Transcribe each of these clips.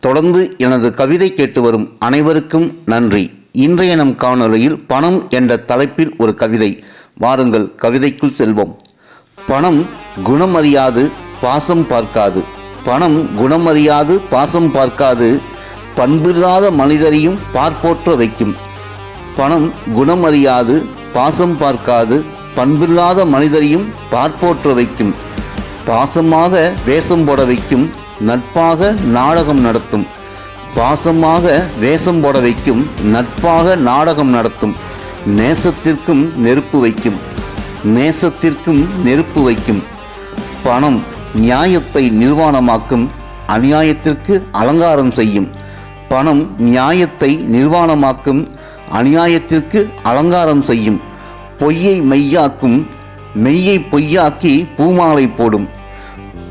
தொடர்ந்து எனது கவிதை கேட்டு வரும் அனைவருக்கும் நன்றி. இன்றைய நம் காணொலியில் பணம் என்ற தலைப்பில் ஒரு கவிதை. வாருங்கள் கவிதைக்குள் செல்வோம். பணம் குணமறியாது பாசம் பார்க்காது. பணம் குணமறியாது பாசம் பார்க்காது. பண்பில்லாத மனிதரையும் பார்ப்போற்ற வைக்கும். பணம் குணமறியாது பாசம் பார்க்காது. பண்பில்லாத மனிதரையும் பார்ப்போற்ற வைக்கும். பாசமாக வேஷம் போட வைக்கும். நட்பாக நாடகம் நடத்தும். பாசமாக வேஷம் போட வைக்கும். நட்பாக நாடகம் நடத்தும். நேசத்திற்கும் நெருப்பு வைக்கும். நேசத்திற்கும் நெருப்பு வைக்கும். பணம் நியாயத்தை நிர்வாணமாக்கும். அநியாயத்திற்கு அலங்காரம் செய்யும். பணம் நியாயத்தை நிர்வாணமாக்கும். அநியாயத்திற்கு அலங்காரம் செய்யும். பொய்யை மெய்யாக்கும். மெய்யை பொய்யாக்கி பூமாலை போடும்.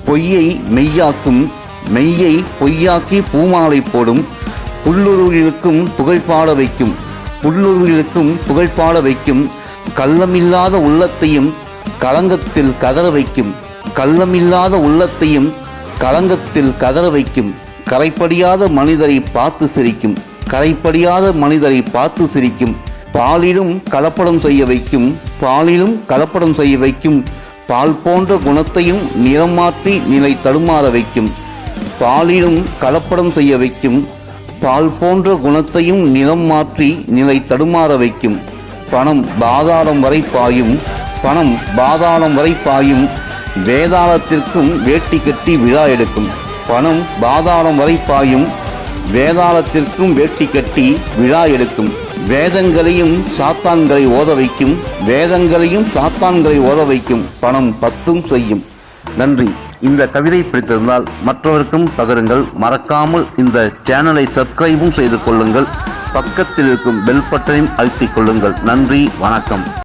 பொய்யை மெய்யாக்கும். மெய்யை பொய்யாக்கி பூமாலை போடும். புல்லுருவிலுக்கும் புகழ்பாட வைக்கும். புல்லுருவிலுக்கும் புகழ்பாட வைக்கும். கள்ளமில்லாத உள்ளத்தையும் களங்கத்தில் கதற வைக்கும். கள்ளமில்லாத உள்ளத்தையும் களங்கத்தில் கதற வைக்கும். கரைப்படியாத மனிதரை பார்த்து சிரிக்கும். கரைப்படியாத மனிதரை பார்த்து சிரிக்கும். பாலிலும் கலப்படம் செய்ய வைக்கும். பாலிலும் கலப்படம் செய்ய வைக்கும். பால் போன்ற குணத்தையும் நிறம் மாற்றி நிலை தடுமாற வைக்கும். பாலிலும் கலப்படம் செய்ய வைக்கும். பால் போன்ற குணத்தையும் நிறம் மாற்றி நிலை தடுமாற வைக்கும். பணம் பாதாளம் வரை பாயும். பணம் பாதாளம் வரை பாயும். வேதாளத்திற்கும் வேட்டி கட்டி விழா எடுக்கும். பணம் பாதாளம் வரை பாயும். வேதாளத்திற்கும் வேட்டி கட்டி விழா எடுக்கும். வேதங்களையும் சாத்தான்களை ஓத வைக்கும். வேதங்களையும் சாத்தான்களை ஓத வைக்கும். பணம் பத்தும் செய்யும். நன்றி. இந்த கவிதை பிடித்திருந்தால் மற்றவருக்கும் பகிருங்கள். மறக்காமல் இந்த சேனலை சப்ஸ்கிரைபும் செய்து கொள்ளுங்கள். பக்கத்தில் இருக்கும் பெல் பட்டனையும் அழுத்திக் கொள்ளுங்கள். நன்றி வணக்கம்.